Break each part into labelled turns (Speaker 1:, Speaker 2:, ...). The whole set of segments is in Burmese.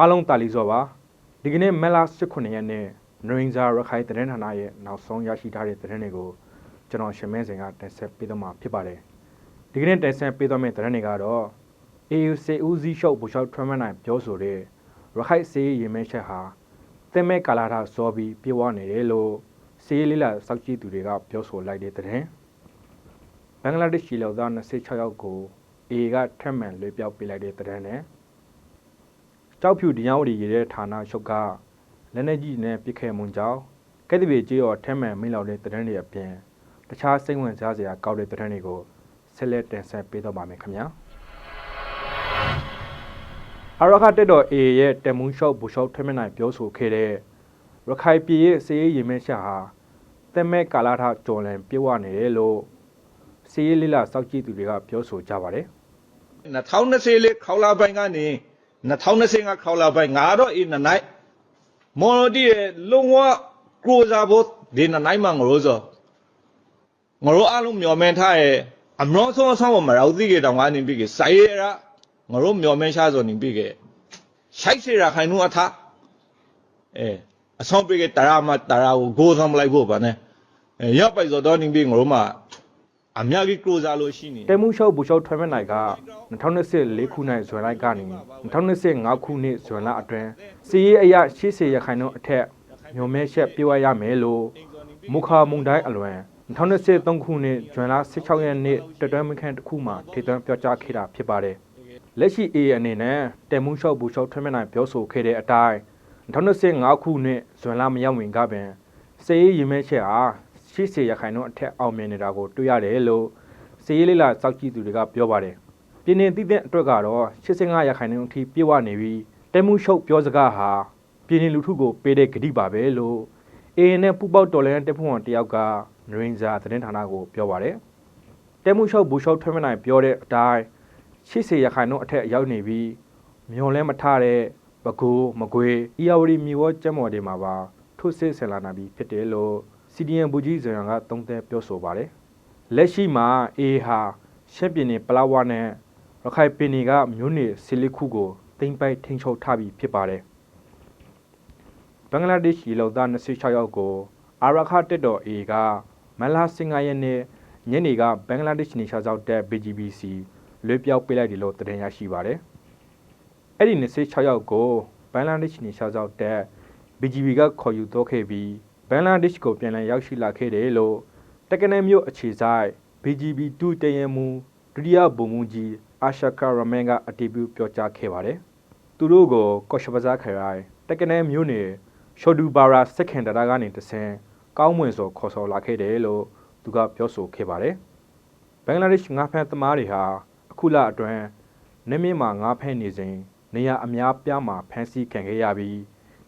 Speaker 1: အားလုံးတာလီစောပါဒီကနေ့မက်လာ18ရက်နေ့နရင်ဇာရခိုင်သတင်းဌာနရဲ့နောက်ဆုံးရရှိထားတဲ့သတင်းတွေကိုကျွန်တော်ရှင်မဲစင်ကတင်ဆက်ပေးသွားမှာဖြစ်ပါတယ်ဒီကနေ့တင်ဆက်ပေးသွားမယ့်သတင်းတွေကတော့ AUC ဦးစီးရှုပ်ဘူရှောက်ထွန်းမနိုင်ပြောဆိုတဲ့ရခိုင်စေးရင်မဲချက်ဟာတင်မဲ့ကာလာထစောပြီးပြေဝနေတယ်လို့စေးလေးလာစောက်ကြည့်သူတွေကပြောဆိုလိုက်တဲ့သတင်းဘင်္ဂလားဒေ့ရှ်လောက်သား26ယောက်ကို A ကထက်မှန်လွေပြောက်ပေးလိုက်တဲ့သတင်းနဲ့ ကြောက်ဖြူဒီယောက်ဒီရတဲ့ဌာနချုပ်ကလက်နေကြီးနဲ့ပြစ်ခဲမှုကြောင့်ကဲ့တပြေကြီးရောထက်မှန်မိလောက်တဲ့သတင်းတွေအပြင်တခြားစိတ်ဝင်စားစရာကောက်တဲ့သတင်းတွေကိုဆက်လက်တင်ဆက်ပေးတော့ပါမယ်ခင်ဗျာအရခတက်တော် A ရဲ့တမူးရှော့ဘူရှော့ထက်မှန်နိုင်ပြောဆိုခဲ့တဲ့ရခိုင်ပြည်ရဲ့စည်ရေးရင်မဲ့ရှာဟာတက်မဲ့ကာလာထကျော်လန်ပြေဝနေတယ်လို့စီးရေးလိလစောက်ကြည့်သူတွေကပြောဆိုကြပါတယ်
Speaker 2: 2020လေးခေါလာပိုင်းကနေ 2020ကခေါလာပိုင်းငါတော့အင်းနိုင်မော်ရတီရဲ့လုံဝကိုစားဖို့ဒီနိုင်မှာငရိုးစောငရိုးအလုံးမျောမင်းထားရဲ့အမရောဆုံးဆောင်မရောက်သေးကြတောင်ကနေပြီးကစိုက်ရငရိုးမျောမင်းရှာဆိုနေပြီးကရှိုက်စေရခိုင်နုအထအဲအဆောင်ပြီးကတရာမတရာကိုဂိုးဆောင်လိုက်ဖို့ဗာနဲ့အဲရပ်ပိုက်စောတော့နေပြီးငရိုးမှာ အများကြီးကိုစားလို့ရှိနေ
Speaker 1: တဲမှုရှော့ဘူရှော့ထွဲမဲ့နိုင်က2024ခုနှစ်ဇွန်လကနေ2025ခုနှစ်ဇွန်လအတွင်းစီးရေးအရ80ရခိုင်နှုန်းအထက်ညုံမဲရှက်ပြေဝရမယ်လို့မုခာမုန်တိုင်းအလွန်2023ခုနှစ်ဇွန်လ16ရက်နေ့တတွဲမခန့်တစ်ခုမှာထေသွင်းပြောကြားခဲ့တာဖြစ်ပါတယ်လက်ရှိ A အနေနဲ့တဲမှုရှော့ဘူရှော့ထွဲမဲ့နိုင်ပြောဆိုခဲ့တဲ့အတိုင်း2025ခုနှစ်ဇွန်လမရောက်ဝင်ကပင်စေးရီမဲရှက်အား 80ရခိုင်နှုန်းအထက်အောင်မြင်နေတာကိုတွေ့ရတယ်လို့စီးရေးလေးလာစောက်ကြည့်သူတွေကပြောပါတယ်။ပြင်းနေတိတဲ့အတွက်ကတော့85ရခိုင်နှုန်းအထိပြေဝနေပြီးတဲမှုရှုပ်ပြောစကားဟာပြင်းနေလူထုကိုပေးတဲ့ဂတိပါပဲလို့အေနဲ့ပူပေါက်တော်လန်တက်ဖို့ဝန်တယောက်ကနရင်ဇာသတင်းဌာနကိုပြောပါတယ်။တဲမှုရှုပ်ဘူရှုပ်ထွန်းမနိုင်ပြောတဲ့အတိုင်း80ရခိုင်နှုန်းအထက်ရောက်နေပြီးမျောလဲမထတဲ့ပကူမကွေအီယာဝတီမြေဝကျက်မော်တွေမှာပါထုစစ်ဆင်လာနာပြီးဖြစ်တယ်လို့ စီဒီအန်ဘူကြီးဇေယံကသုံးသပ်ပြောဆိုပါတယ်။လက်ရှိမှာအေဟာရှက်ပြင်းနေပလာဝနဲ့ရခိုင်ပင်တွေကမြို့နယ်ဆီလီခုကိုတင်ပိုက်ထိန်ချုပ်ထားပြီးဖြစ်ပါတယ်ဘင်္ဂလားဒေ့ရှ်ရေလုံသား26ယောက်ကိုအာရခတက်တော်အေကမလာစင်္ဂါရဲ့နေ့ညနေကဘင်္ဂလားဒေ့ရှ်နေရှာရောက်တဲ့ BGBC လွေးပြောက်ပေးလိုက်တယ်လို့သတင်းရရှိပါတယ်အဲ့ဒီ26ယောက်ကိုဘင်္ဂလားဒေ့ရှ်နေရှာရောက်တဲ့ BGB ကခေါ်ယူတော့ခဲ့ပြီး ဘင်္ဂလားဒေ့ရှ်ကိုပြန်လည်ရောက်ရှိလာခဲ့တယ်လို့တက္ကနဲမြို့အခြေဆိုင် BGB 2တရမူဒုတိယဗိုလ်မှူးကြီးအာရှကာရမန်ကအတည်ပြုပြောကြားခဲ့ပါတယ်။သူတို့ကိုကော့ရှ်ဘဇာခရိုင်တက္ကနဲမြို့နယ်ရှော်ဒူဘာရာစက်ခင်တရာကနေတဆင်ကောင်းမွင်စွာခေါ်ဆော်လာခဲ့တယ်လို့သူကပြောဆိုခဲ့ပါတယ်။ဘင်္ဂလားဒေ့ရှ်ငါးဖန်သမားတွေဟာအခုလအတွင်းနေမြင့်မှာငါးဖန်နေစဉ်နေရအများပြားမှာဖမ်းဆီးခံခဲ့ရပြီး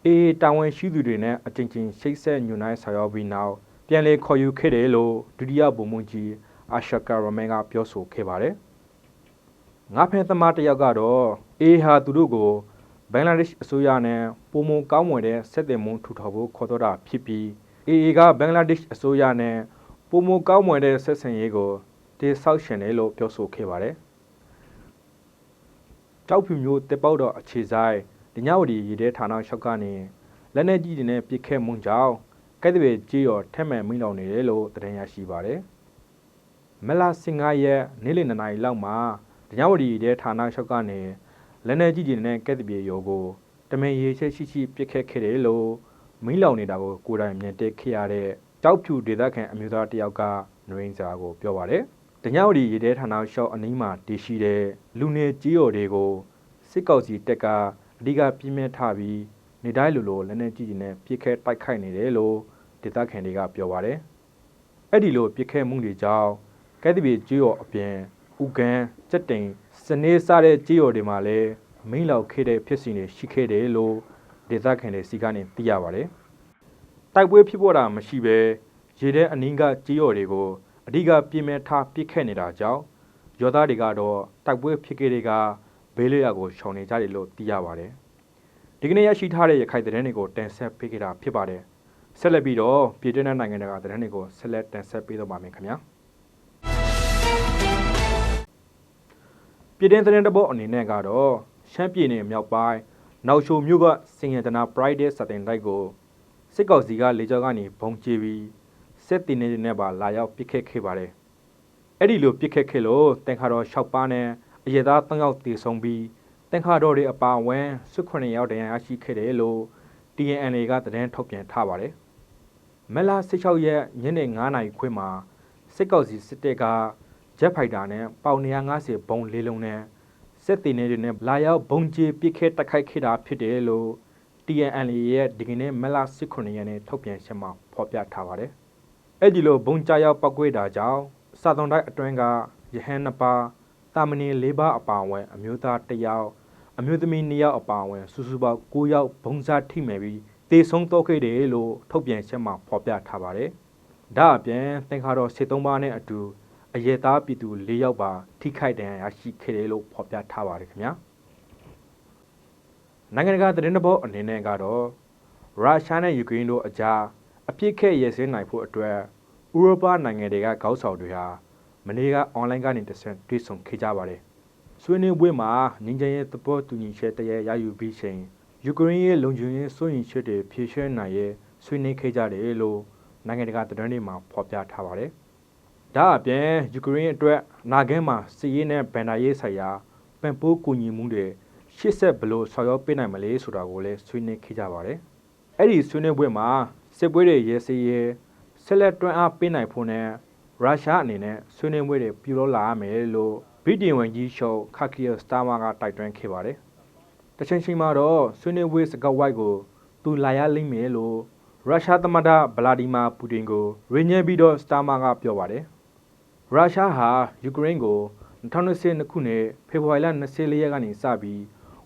Speaker 1: အေးတာဝန်ရှိသူတွေနဲ့အချင်းချင်းရှိတ်ဆက်ညွန်နိုင်ဆောင်ရွက်ပြီးနောက်ပြန်လည်ခေါ်ယူခဲ့တယ်လို့ဒုတိယဗိုလ်မှူးကြီးအာရှကာရမန်ကပြောဆိုခဲ့ပါတယ်။ငါဖဲသမားတစ်ယောက်ကတော့အေဟာသူတို့ကိုဘင်္ဂလားဒေ့ရှ်အစိုးရနဲ့ပုံမကောင်းမွန်တဲ့ဆက်သွယ်မှုထူထောင်ဖို့ခေါ်တော့တာဖြစ်ပြီးအေအေကဘင်္ဂလားဒေ့ရှ်အစိုးရနဲ့ပုံမကောင်းမွန်တဲ့ဆက်ဆံရေးကိုတည်ဆောက်ရှင်တယ်လို့ပြောဆိုခဲ့ပါတယ်။ကြောက်ဖြူမျိုးတက်ပေါက်တော့အခြေဆိုင် ဒညဝတီရေတဲဌာနရှောက်ကနေလက်နေကြီးတွေနဲ့ပြစ်ခဲ့မှုကြောင့်ကဲ့တဲ့ပဲကြီးရောထက်မှန်မိလောင်နေတယ်လို့သတင်းရရှိပါတယ်။မလာစင်ငါရဲ့နေ့လယ်2နာရီလောက်မှာဒညဝတီတဲ့ဌာနချုပ်ကနေလက်နေကြီးတွေနဲ့ကဲ့တဲ့ပြေရောကိုတမင်ရေချက်ရှိရှိပြစ်ခတ်ခဲ့တယ်လို့မိလောင်နေတာကိုကိုယ်တိုင်မြင်တက်ခဲ့ရတဲ့ကြောက်ဖြူဒေသခံအမျိုးသားတယောက်ကနရင်းစာကိုပြောပါတယ်။ဒညဝတီရေတဲဌာနရှောက်အနီးမှာတည်ရှိတဲ့လူနေကြီးရော်တွေကိုစစ်ကောက်စီတက်က အဓိကပြင်းပြထပြီးနေတိုင်းလိုလိုလက်နေကြီးတွေနဲ့ပြစ်ခတ်တိုက်ခိုက်နေတယ်လို့ဒေသခံတွေကပြောပါတယ်။အဲ့ဒီလိုပြစ်ခဲမှုတွေကြောင့်ကဲ့တိပြေကြေးရော်အပြင်ဥကန်စက်တိန်စနေစားတဲ့ကြေးရော်တွေမှာလည်းမိန်လောက်ခဲ့တဲ့ဖြစ်စဉ်တွေရှိခဲ့တယ်လို့ဒေသခံတွေစီကနေသိရပါတယ်။တိုက်ပွဲဖြစ်ပေါ်တာမရှိဘဲရေထဲအနည်းကကြေးရော်တွေကိုအဓိကပြင်းမဲ့ထားပြစ်ခဲ့နေတာကြောင့်ရောသားတွေကတော့တိုက်ပွဲဖြစ်ခဲ့တဲ့က ဘေးလေးရာကိုရှောင်နေကြတယ်လို့သိရပါတယ်။ဒီကနေ့ရရှိထားတဲ့ရခိုင်သတင်းတွေကိုတင်ဆက်ပေးခဲ့တာဖြစ်ပါတယ်။ဆက်လက်ပြီးတော့ပြည်တွင်းနိုင်ငံတကာသတင်းတွေကိုဆက်လက်တင်ဆက်ပေးတော့ပါမယ်ခင်ဗျာပြည်တွင်းသတင်းတပုတ်အနေနဲ့ကတော့ရှမ်းပြည်နယ်မြောက်ပိုင်းနောက်ရှိုမြို့ကစင်ရတနာ Pride စတင်တိုက်ကိုစစ်ကောင်စီကလေကြောင်းကနေဘုံကျဲပြီးစစ်တင်နေနဲ့ပါလာရောက်ပစ်ခတ်ခဲ့ပါတယ်။အဲ့ဒီလိုပစ်ခတ်ခဲ့လို့တန်ခါတော်6ပါးနဲ့ အရသား3ယောက်တေဆုံးပြီးတန်ခါတော်တွေအပါအဝင်18ယောက်တရားရရှိခဲ့တယ်လို့ TNA ကသတင်းထုတ်ပြန်ထားပါတယ်။မက်လာ16ရက်ညနေ9နာရီခွဲမှာစစ်ကောင်စီစစ်တပ်ကဂျက်ဖိုက်တာနဲ့ပေါင်150ဘုံလေးလုံးနဲ့စစ်တီနေတွေနဲ့လာရောက်ဘုံကျဲပစ်ခတ်တိုက်ခိုက်ခဲ့တာဖြစ်တယ်လို့ TNL ရဲ့ဒီကနေ့မက်လာ18ရက်နေ့ထုတ်ပြန်ချက်မှာဖော်ပြထားပါတယ်။အဲ့ဒီလိုဘုံကြရောက်ပောက်ကွေးတာကြောင့်စာသွန်တိုက်အတွင်းကရဟန်းနှစ်ပါး တာမဏေ၄ပါးအပါအဝင်အမျိုးသား၁ယောက်အမျိုးသမီး၂ယောက်အပါအဝင်စုစုပေါင်း၉ယောက်ဘုံစားထိမှန်ပြီးတေဆုံးတော့ခဲ့တယ်လို့ထုတ်ပြန်ချက်မှာဖော်ပြထားပါတယ်။ဒါအပြင်သင်္ခါတော်73ပါးနဲ့အတူအယေသားပြည်သူ၄ယောက်ပါထိခိုက်ဒဏ်ရာရရှိခဲ့တယ်လို့ဖော်ပြထားပါတယ်ခင်ဗျာ။နိုင်ငံတကာသတင်းတပုတ်အနေနဲ့ကတော့ရုရှားနဲ့ယူကရိန်းတို့အကြားအပြစ်ခက်ရည်စင်းနိုင်ဖို့အတွက်ဥရောပနိုင်ငံတွေကခေါင်းဆောင်တွေဟာ မနေ့ကအွန်လိုင်းကနေတဆင့်တွေ့ဆုံခဲ့ကြပါတယ်။ဆွေးနွေးပွဲမှာငင်းချင်ရဲ့သဘောတူညီချက်တရရယူပြီးချိန်ယူကရိန်းရဲ့လုံခြုံရေးစိုးရိမ်ချက်တွေဖြေရှင်းနိုင်ရေးဆွေးနွေးခဲ့ကြတယ်လို့နိုင်ငံတကာသတင်းတွေမှာဖော်ပြထားပါတယ်။ဒါအပြင်ယူကရိန်းအတွက်အနာဂတ်မှာစစ်ရေးနဲ့ဗန်ဒါရေးဆိုင်ရာပံ့ပိုးကူညီမှုတွေရှေ့ဆက်ဘယ်လို့ဆောင်ရွက်ပေးနိုင်မလဲဆိုတာကိုလည်းဆွေးနွေးခဲ့ကြပါတယ်။အဲ့ဒီဆွေးနွေးပွဲမှာစစ်ပွဲတွေရဲစရေးဆက်လက်တွန်းအားပေးနိုင်ဖို့နဲ့ ရုရှားအနေနဲ့ဆွေးနွေးပွဲတွေပြုလုပ်လာရမယ်လို့ဗြိတိန်ဝန်ကြီးချုပ်ခါကီယစတာမာကတိုက်တွန်းခဲ့ပါတယ်။တချိန်ချိန်မှာတော့ဆွေးနွေးပွဲစကောက်ဝိုက်ကိုသူလာရလိမ့်မယ်လို့ရုရှားသမ္မတဗလာဒီမာပူတင်ကိုရင်းညည်းပြီးတော့စတာမာကပြောပါတယ်။ရုရှားဟာယူကရိန်းကို2022ခုနှစ်ဖေဖော်ဝါရီလ24ရက်ကနေစပြီး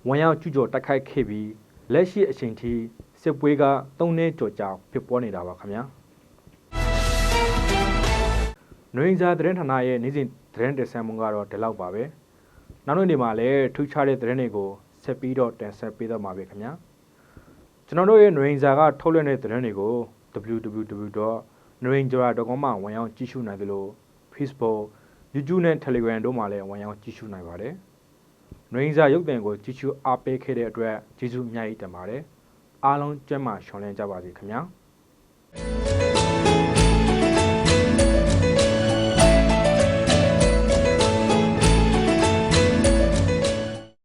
Speaker 1: ဝန်ရောက်ကျူးကျော်တိုက်ခိုက်ခဲ့ပြီးလက်ရှိအချိန်ထိစစ်ပွဲက3နှစ်ကျော်ကြာဖြစ်ပေါ်နေတာပါခင်ဗျာ။ နွေစာသတင်းဌာနရဲ့နေ့စဉ်သတင်းတင်ဆက်မှုကတော့ဒီလောက်ပါပဲ။နောက်နေ့မှာလည်းထူးခြားတဲ့သတင်းတွေကိုဆက်ပြီးတော့တင်ဆက်ပေးတော့မှာပဲခင်ဗျာ။ကျွန်တော်တို့ရဲ့နွေစာကထုတ်လွှင့်တဲ့သတင်းတွေကို www.nranger.com မှာဝင်ရောက်ကြည့်ရှုနိုင်သလို Facebook, YouTube နဲ့ Telegram တို့မှာလည်းဝင်ရောက်ကြည့်ရှုနိုင်ပါတယ်။နွေစာရုပ်သံကိုကြည့်ရှုအားပေးခဲ့တဲ့အတွက်ကျေးဇူးအများကြီးတင်ပါတယ်။အားလုံးကျမ်းမာရှောင်းလန်းကြပါစေခင်ဗျာ။